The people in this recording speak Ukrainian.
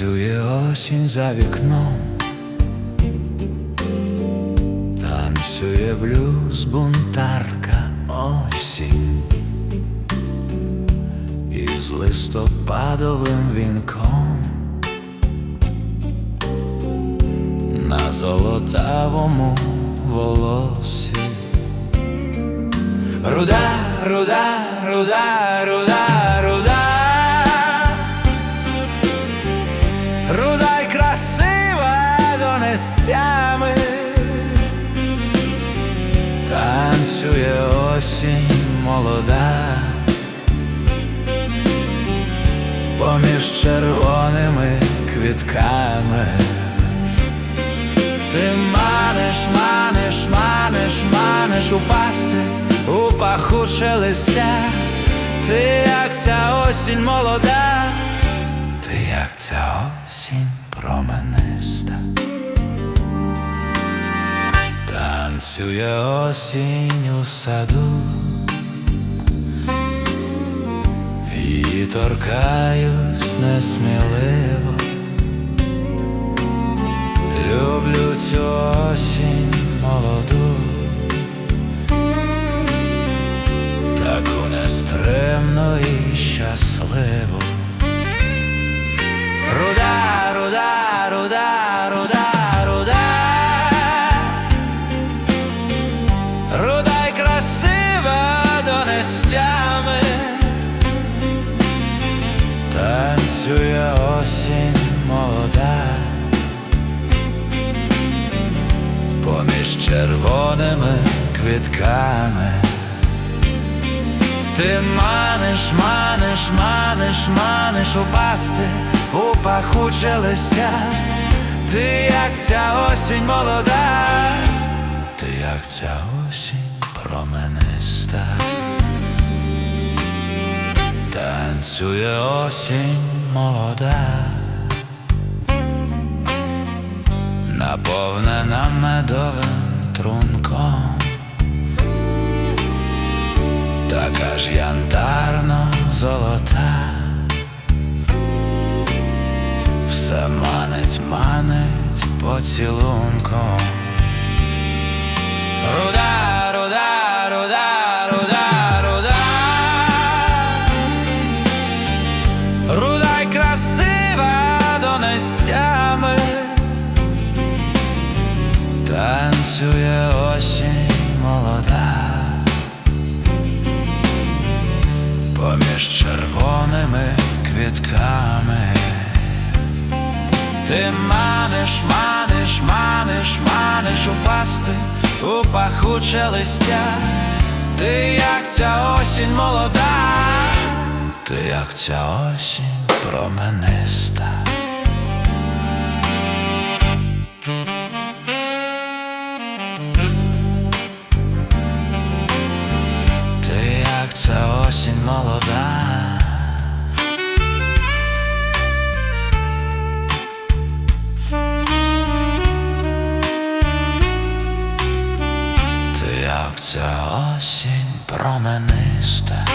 осінь за вікном, танцює блюз бунтарка осінь із листопадовим вінком на золотавому волосі. Руда, руда, руда, руда. Молода, поміж червоними квітками. Ти манеш, манеш, манеш, манеш упасти у пахуче листя, ти як ця осінь молода, ти як ця осінь промениста. Танцює осінь у саду, торкаюсь несміливо. Люблю цю осінь молоду, таку нестримну і щасливу. Руда, руда, руда, руда, руда. Руда красива до нестями. Червоними квітками. Ти маниш, маниш, маниш, маниш упасти у пахуче листя, ти як ця осінь молода, ти як ця осінь промениста, танцює осінь молода. наповнена медовим трунком, така ж янтарно золота, все манить, манить поцілунком. Руда, руда, руда, руда, руда. Руда й красива до нестями. Танцює осінь молода, поміж червоними квітками. Ти маниш, маниш, маниш, маниш упасти у пахуче листя. Ти як ця осінь молода, ти як ця осінь промениста. Осінь молода. Ти як ця осінь промениста.